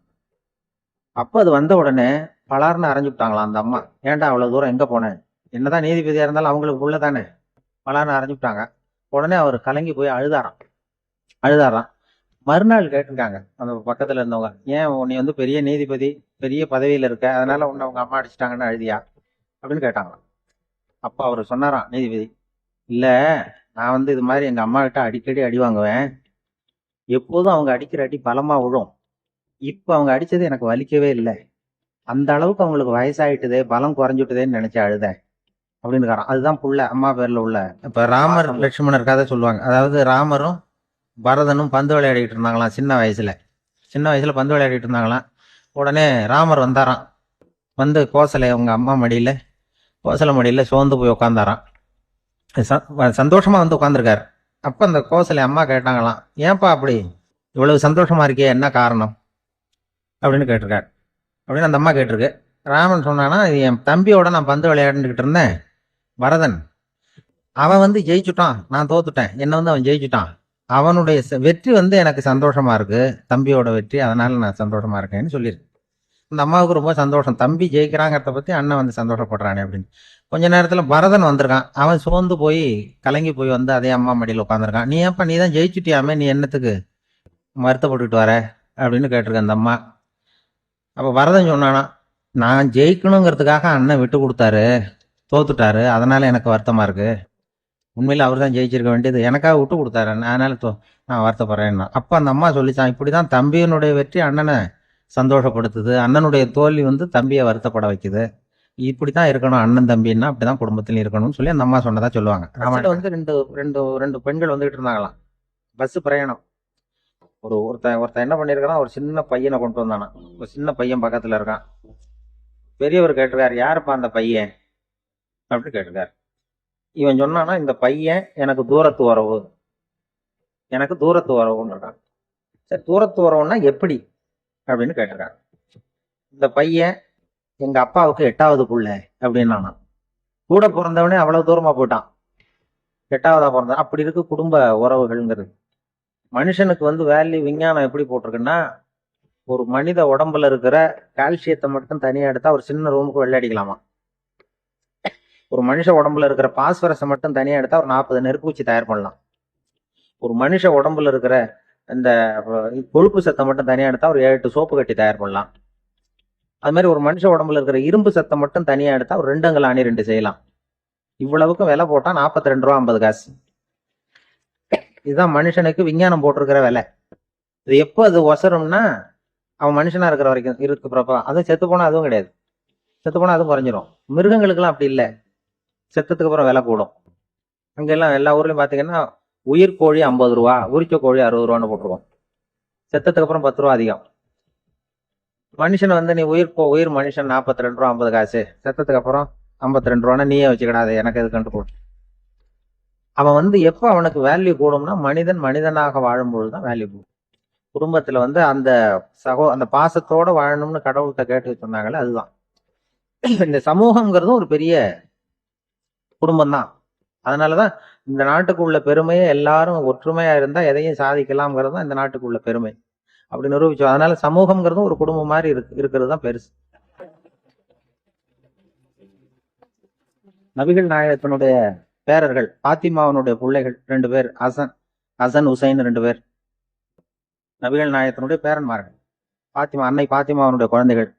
அப்போ அது வந்த உடனே பலார்னு அரைஞ்சு விட்டாங்களாம் அந்த அம்மா. ஏன்டா அவ்வளோ தூரம் எங்கே போனேன் என்னதான் நீதிபதியாக இருந்தாலும் அவங்களுக்கு உள்ள தானே பலார்னு அரைஞ்சு விட்டாங்க. உடனே அவர் கலங்கி போய் அழுதாராம். அழுதாராம். மறுநாள் கேட்டிருக்காங்க. அந்த பக்கத்தில் இருந்தவங்க ஏன் நீ வந்து பெரிய நீதிபதி பெரிய பதவியில் இருக்க? அதனால உன்னை அவங்க அம்மா அடிச்சிட்டாங்கன்னு அழுதியா? அப்படின்னு கேட்டாங்களாம். அப்போ அவர் சொன்னாராம் நீதிபதி இல்லை நான் வந்து இது மாதிரி எங்கள் அம்மா கிட்ட அடிக்கடி அடி வாங்குவேன். எப்போதும் அவங்க அடிக்கிற அடி பலமா விழும். இப்போ அவங்க அடிச்சது எனக்கு வலிக்கவே இல்லை. அந்த அளவுக்கு அவங்களுக்கு வயசாயிட்டுதே பலம் குறைஞ்சுட்டுதேன்னு நினைச்சு அழுதேன். அப்படின்னு அதுதான் புள்ள அம்மா பேர்ல உள்ள. இப்ப ராமர் லட்சுமணர் கதை சொல்லுவாங்க. அதாவது ராமரும் பரதனும் பந்து விளையாடிட்டு இருந்தாங்களாம் சின்ன வயசுல. சின்ன வயசுல பந்து விளையாடிட்டு இருந்தாங்களாம். உடனே ராமர் வந்தாராம். வந்து கோசலை அவங்க அம்மா மடியில கோசலை மடியில சோர்ந்து போய் உட்காந்தாராம் சந்தோஷமா வந்து உட்காந்துருக்காரு அப்போ அந்த கோசலை அம்மா கேட்டாங்களாம் ஏன்பா அப்படி? இவ்வளவு சந்தோஷமாக இருக்கே என்ன காரணம்? அப்படின்னு கேட்டிருக்காரு. அப்படின்னு அந்த அம்மா கேட்டிருக்கு. ராமன் சொன்னான்னா என் தம்பியோட நான் பந்து விளையாண்டுக்கிட்டு இருந்தேன் வரதன் அவன் வந்து ஜெயிச்சுட்டான். நான் தோத்துட்டேன். என்னை வந்து அவன் ஜெயிச்சுட்டான். அவனுடைய வெற்றி வந்து எனக்கு சந்தோஷமா இருக்கு. தம்பியோட வெற்றி அதனால நான் சந்தோஷமா இருக்கேன்னு சொல்லியிருக்கு அந்த அம்மாவுக்கு ரொம்ப சந்தோஷம். தம்பி ஜெயிக்கிறாங்கிறத பத்தி அண்ணன் வந்து சந்தோஷப்படுறானே அப்படின்னு. கொஞ்ச நேரத்தில் பரதன் வந்திருக்கான். அவன் சோர்ந்து போய் கலங்கி போய் வந்து அதே அம்மா மடியில் உட்காந்துருக்கான் நீ ஏப்பா நீ தான் ஜெயிச்சுட்டியாமே? நீ என்னத்துக்கு வருத்தப்பட்டுட்டு வர? அப்படின்னு கேட்டிருக்க அந்த அம்மா. அப்போ பரதன் சொன்னானா நான் ஜெயிக்கணுங்கிறதுக்காக அண்ணன் விட்டு கொடுத்தாரு. தோத்துட்டாரு. அதனால் எனக்கு வருத்தமாக இருக்குது உண்மையில் அவர் தான் ஜெயிச்சிருக்க வேண்டியது. எனக்காக விட்டு கொடுத்தாரு அதனால தோ நான் வருத்தப்படுறேன்னா. அப்போ அந்த அம்மா சொல்லிச்சான் இப்படிதான் தம்பியினுடைய வெற்றி அண்ணனை சந்தோஷப்படுத்துது. அண்ணனுடைய தோல்வி வந்து தம்பியை வருத்தப்பட வைக்குது. இப்படித்தான் இருக்கணும் அண்ணன் தம்பின்னா அப்படிதான் குடும்பத்திலும் இருக்கணும்னு சொல்லி அந்த அம்மா சொன்னதா சொல்லுவாங்க. ராமாயணம் வந்து ரெண்டு ரெண்டு ரெண்டு பெண்கள் வந்துகிட்டு இருந்தாங்களாம். பஸ் பிரயாணம். ஒரு ஒருத்தன் ஒருத்தன் என்ன பண்ணிருக்கான் ஒரு சின்ன பையனை கொண்டு வந்தானா ஒரு சின்ன பையன் பக்கத்துல இருக்கான். பெரியவர் கேட்டிருக்காரு யாருப்பா அந்த பையன்? அப்படின்னு கேட்டிருக்காரு. இவன் சொன்னானா இந்த பையன் எனக்கு தூரத்து உறவு எனக்கு தூரத்து உறவுன்னு இருக்கான். சரி தூரத்து உறவுன்னா எப்படி? அப்படின்னு கேட்டிருக்காங்க. இந்த பையன் எங்க அப்பாவுக்கு எட்டாவது பிள்ளை அப்படின்னு கூட பிறந்தவனே அவ்வளவு தூரமா போயிட்டான். எட்டாவதா பிறந்த. அப்படி இருக்கு குடும்ப உறவுகள்ங்கிறது. மனுஷனுக்கு வந்து வேல்யூ விஞ்ஞானம் எப்படி போட்டிருக்குன்னா ஒரு மனித உடம்புல இருக்கிற கால்சியத்தை மட்டும் தனியா எடுத்தா ஒரு சின்ன ரூமுக்கு வெள்ளையடிக்கலாமா ஒரு மனுஷ உடம்புல இருக்கிற பாஸ்பரஸை மட்டும் தனியா எடுத்தா ஒரு நாற்பது நெருப்பூச்சி தயார் பண்ணலாம். ஒரு மனுஷ உடம்புல இருக்கிற இந்த கொழுப்பு சத்தை மட்டும் தனியா எடுத்தா ஒரு ஏழு எட்டு சோப்பு கட்டி தயார் பண்ணலாம். அது மாதிரி ஒரு மனுஷ உடம்புல இருக்கிற இரும்பு சத்தம் மட்டும் தனியாக எடுத்தால் ஒரு ரெண்டு அணி ரெண்டு செய்யலாம். இவ்வளவுக்கும் விலை போட்டால் நாற்பத்தி ரெண்டு ரூபா ஐம்பது காசு. இதுதான் மனுஷனுக்கு விஞ்ஞானம் போட்டிருக்கிற விலை. இது எப்போ அது ஒசரும்னா அவன் மனுஷனா இருக்கிற வரைக்கும் இருக்கிறப்ப அதுவும் செத்து போனால் அதுவும் கிடையாது. செத்து போனால் அதுவும் குறைஞ்சிரும். மிருகங்களுக்கெல்லாம் அப்படி இல்லை. செத்ததுக்கு அப்புறம் விலை கூடும். அங்கெல்லாம் எல்லா ஊர்லயும் பார்த்தீங்கன்னா உயிர் கோழி ஐம்பது ரூபா உரிச்ச கோழி அறுபது ரூபான்னு போட்டிருக்கோம். செத்ததுக்கு அப்புறம் பத்து ரூபா அதிகம். மனுஷன் வந்து நீ உயிர் போ உயிர் மனுஷன் நாற்பத்தி ரெண்டு ரூபா ஐம்பது காசு. செத்ததுக்கு அப்புறம் ஐம்பத்தி ரெண்டு ரூபான்னா நீயே வச்சுக்கிடாது எனக்கு இது கண்டு போடும் அவன் வந்து எப்போ அவனுக்கு வேல்யூ கூடும்னா மனிதன் மனிதனாக வாழும்பொழுது தான் வேல்யூ கூடும். குடும்பத்தில் வந்து அந்த சகோ அந்த பாசத்தோடு வாழணும்னு கடவுள்கிட்ட கேட்டு சொன்னாங்களே அதுதான். இந்த சமூகம்ங்கிறதும் ஒரு பெரிய குடும்பம் தான் அதனால தான் இந்த நாட்டுக்குள்ள பெருமையை எல்லாரும் ஒற்றுமையாக இருந்தால் எதையும் சாதிக்கலாம்ங்கிறது தான் இந்த நாட்டுக்குள்ள பெருமை. அப்படி நிரூபிச்சோம். அதனால சமூகம்ங்கிறதும் ஒரு குடும்பம் மாதிரி இருக்கு இருக்கிறது தான் பெருசு. நபிகள் நாயகத்தினுடைய பேரர்கள் பாத்திமாவனுடைய பிள்ளைகள் ரெண்டு பேர் ஹசன் ஹசன் உசைன் ரெண்டு பேர். நபிகள் நாயகத்தினுடைய பேரன்மார்கள். பாத்திமா அன்னை பாத்திமாவனுடைய குழந்தைகள்.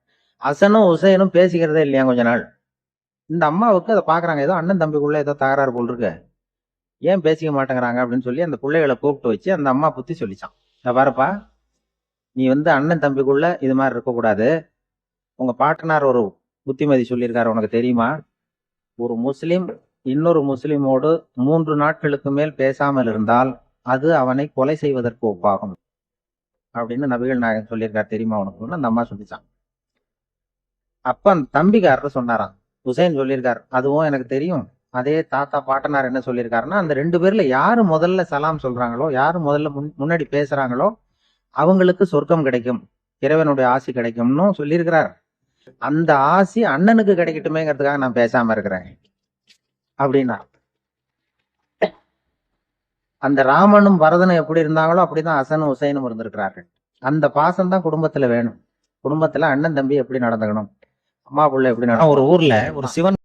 ஹசனும் உசைனும் பேசிக்கிறதே இல்லையா கொஞ்ச நாள்? இந்த அம்மாவுக்கு அதை பார்க்குறாங்க ஏதோ அண்ணன் தம்பிக்குள்ள ஏதோ தகராறு போல் இருக்கு ஏன் பேசிக்க மாட்டேங்கிறாங்க அப்படின்னு சொல்லி அந்த பிள்ளைகளை கூப்பிட்டு வச்சு அந்த அம்மா புத்தி சொல்லிச்சான். இந்த பாருப்பா நீ வந்து அண்ணன் தம்பிக்குள்ள இது மாதிரி இருக்கக்கூடாது. உங்க பாட்டனார் ஒரு புத்திமதி சொல்லியிருக்காரு உனக்கு தெரியுமா? ஒரு முஸ்லிம் இன்னொரு முஸ்லிமோடு மூன்று நாட்களுக்கு மேல் பேசாமல் இருந்தால் அது அவனை கொலை செய்வதற்கு ஒப்பாகும். அப்படின்னு நபிகள் நாயகன் சொல்லியிருக்காரு தெரியுமா உனக்கு? அந்த அம்மா சொல்லிச்சான் அப்ப அந்த தம்பிக்காரர் சொன்னாராம். ஹுசைன் சொல்லியிருக்கார் அதுவும் எனக்கு தெரியும். அதே தாத்தா பாட்டனார் என்ன சொல்லியிருக்காருன்னா அந்த ரெண்டு பேர்ல யாரு முதல்ல சலாம் சொல்றாங்களோ யாரு முதல்ல முன் முன்னாடி பேசுறாங்களோ அவங்களுக்கு சொர்க்கம் கிடைக்கும் இறைவனுடைய ஆசி கிடைக்கும்னு சொல்லியிருக்கிறார். அந்த ஆசி அண்ணனுக்கு கிடைக்கட்டுமேங்கிறதுக்காக நான் பேசாம இருக்கிறேன். அப்படின்னா அந்த ராமனும் பரதனும் எப்படி இருந்தாங்களோ அப்படிதான் ஹசனும் ஹுசைனும் இருந்திருக்கிறார்கள். அந்த பாசம் தான் குடும்பத்துல வேணும். குடும்பத்துல அண்ணன் தம்பி எப்படி நடந்துக்கணும்? அம்மா பிள்ளை எப்படி நடக்கணும் ஒரு ஊர்ல ஒரு சிவன்